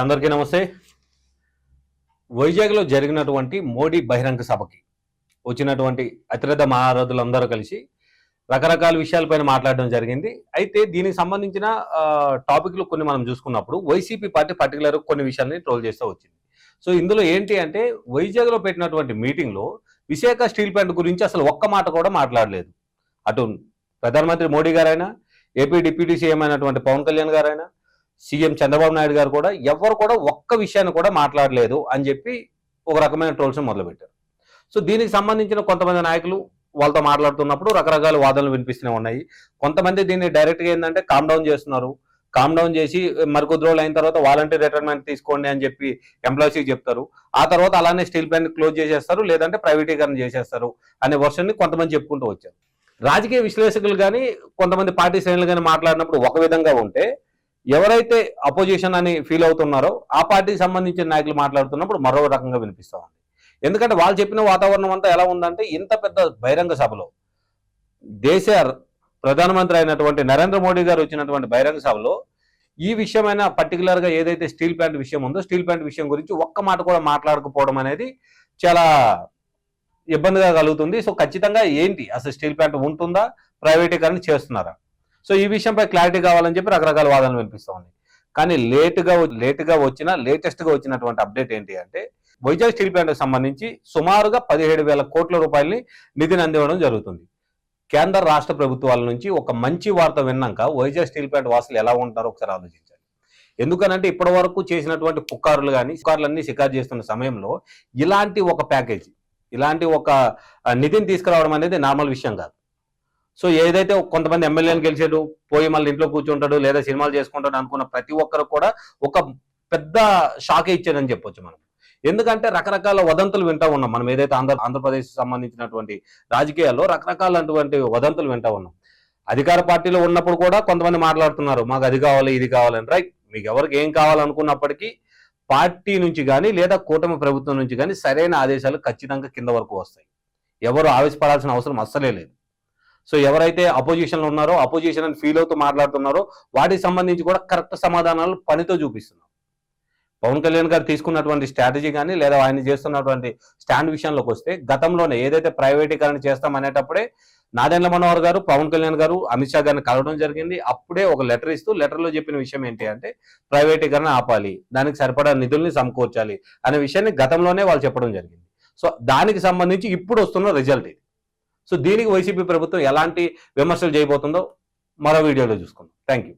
అందరికీ నమస్తే. వైజాగ్లో జరిగినటువంటి మోడీ బహిరంగ సభకి వచ్చినటువంటి అతిరథ మహారథులందరూ కలిసి రకరకాల విషయాలపైన మాట్లాడడం జరిగింది. అయితే దీనికి సంబంధించిన టాపిక్లు కొన్ని మనం చూసుకున్నప్పుడు వైసీపీ పార్టీ పర్టికులర్ కొన్ని విషయాల్ని ట్రోల్ చేస్తూ వచ్చింది. సో ఇందులో ఏంటి అంటే వైజాగ్లో పెట్టినటువంటి మీటింగ్లో విశాఖ స్టీల్ ప్లాంట్ గురించి అసలు ఒక్క మాట కూడా మాట్లాడలేదు. అటు ప్రధానమంత్రి మోడీ గారైనా ఏపీ డిప్యూటీ సీఎం అయినటువంటి పవన్ కళ్యాణ్ గారైనా సీఎం చంద్రబాబు నాయుడు గారు కూడా ఎవరు కూడా ఒక్క విషయాన్ని కూడా మాట్లాడలేదు అని చెప్పి ఒక రకమైన ట్రోల్స్ మొదలుపెట్టారు. సో దీనికి సంబంధించిన కొంతమంది నాయకులు వాళ్ళతో మాట్లాడుతున్నప్పుడు రకరకాల వాదనలు వినిపిస్తూనే ఉన్నాయి. కొంతమంది దీన్ని డైరెక్ట్గా ఏంటంటే కామ్ డౌన్ చేస్తున్నారు. కామ్ డౌన్ చేసి మరికొద్ది రోజులు అయిన తర్వాత వాలంటీర్ రిటైర్మెంట్ తీసుకోండి అని చెప్పి ఎంప్లాయీస్కి చెప్తారు. ఆ తర్వాత అలానే స్టీల్ ప్లాంట్ క్లోజ్ చేసేస్తారు లేదంటే ప్రైవేటీకరణ చేసేస్తారు అనే వర్షన్ని కొంతమంది చెప్పుకుంటూ వచ్చారు. రాజకీయ విశ్లేషకులు కానీ కొంతమంది పార్టీ శ్రేణులు కానీ మాట్లాడినప్పుడు ఒక విధంగా ఉంటే ఎవరైతే అపోజిషన్ అని ఫీల్ అవుతున్నారో ఆ పార్టీకి సంబంధించిన నాయకులు మాట్లాడుతున్నప్పుడు మరో రకంగా వినిపిస్తా ఉంది. ఎందుకంటే వాళ్ళు చెప్పిన వాతావరణం అంతా ఎలా ఉందంటే ఇంత పెద్ద బహిరంగ సభలో దేశ ప్రధానమంత్రి అయినటువంటి నరేంద్ర మోడీ గారు వచ్చినటువంటి బహిరంగ సభలో ఈ విషయమైన పర్టికులర్గా ఏదైతే స్టీల్ ప్లాంట్ విషయం ఉందో స్టీల్ ప్లాంట్ విషయం గురించి ఒక్క మాట కూడా మాట్లాడకపోవడం అనేది చాలా ఇబ్బందిగా కలుగుతుంది. సో ఖచ్చితంగా ఏంటి? అసలు స్టీల్ ప్లాంట్ ఉంటుందా? ప్రైవేటీకరణ చేస్తున్నారా? సో ఈ విషయంపై క్లారిటీ కావాలని చెప్పి రకరకాల వాదనలు వినిపిస్తూ ఉన్నాయి. కానీ లేటుగా లేటుగా వచ్చిన లేటెస్ట్గా వచ్చినటువంటి అప్డేట్ ఏంటి అంటే వైజాగ్ స్టీల్ ప్లాంట్ సంబంధించి సుమారుగా పదిహేడు వేల కోట్ల రూపాయలని నిధిని అందివ్వడం జరుగుతుంది. కేంద్ర రాష్ట్ర ప్రభుత్వాల నుంచి ఒక మంచి వార్త విన్నాక వైజాగ్ స్టీల్ ప్లాంట్ వాసులు ఎలా ఉంటారో ఒకసారి ఆలోచించాలి. ఎందుకనంటే ఇప్పటి వరకు చేసినటువంటి పుక్కారులు కానీ పుకార్లన్నీ షికారు చేస్తున్న సమయంలో ఇలాంటి ఒక ప్యాకేజీ ఇలాంటి ఒక నిధిని తీసుకురావడం అనేది నార్మల్ విషయం కాదు. సో ఏదైతే కొంతమంది ఎమ్మెల్యేని గెలిచాడు పోయి మళ్ళీ ఇంట్లో కూర్చుంటాడు లేదా సినిమాలు చేసుకుంటాడు అనుకున్న ప్రతి ఒక్కరు కూడా ఒక పెద్ద షాక్ ఇచ్చాడని చెప్పొచ్చు మనం. ఎందుకంటే రకరకాల వదంతులు వింటా ఉన్నాం మనం. ఏదైతే ఆంధ్ర ఆంధ్రప్రదేశ్ సంబంధించినటువంటి రాజకీయాల్లో రకరకాలటువంటి వదంతులు వింటా ఉన్నాం. అధికార పార్టీలో ఉన్నప్పుడు కూడా కొంతమంది మాట్లాడుతున్నారు మాకు అది కావాలి ఇది కావాలని రైట్. మీకు ఎవరికి ఏం కావాలనుకున్నప్పటికీ పార్టీ నుంచి కానీ లేదా కూటమి ప్రభుత్వం నుంచి కానీ సరైన ఆదేశాలు ఖచ్చితంగా కింద వరకు వస్తాయి. ఎవరు ఆవేశపడాల్సిన అవసరం అస్సలే లేదు. సో ఎవరైతే అపోజిషన్లో ఉన్నారో అపోజిషన్ అని ఫీల్ అవుతూ మాట్లాడుతున్నారో వాటికి సంబంధించి కూడా కరెక్ట్ సమాధానాలు పనితో చూపిస్తున్నారు. పవన్ కళ్యాణ్ గారు తీసుకున్నటువంటి స్ట్రాటజీ కానీ లేదా ఆయన చేస్తున్నటువంటి స్టాండ్ విషయంలోకి వస్తే గతంలోనే ఏదైతే ప్రైవేటీకరణ చేస్తాం అనేటప్పుడే నాదెండ్ల మనోహర్ గారు పవన్ కళ్యాణ్ గారు అమిత్ షా గారిని కలవడం జరిగింది. అప్పుడే ఒక లెటర్ ఇస్తూ లెటర్లో చెప్పిన విషయం ఏంటి అంటే ప్రైవేటీకరణ ఆపాలి దానికి సరిపడా నిధుల్ని సమకూర్చాలి అనే విషయాన్ని గతంలోనే వాళ్ళు చెప్పడం జరిగింది. సో దానికి సంబంధించి ఇప్పుడు వస్తున్న రిజల్ట్ ఇది. సో దీనికి వైసీపీ ప్రభుత్వం ఎలాంటి విమర్శలు చేయబోతుందో మరో వీడియోలో చూసుకుందాం. Thank you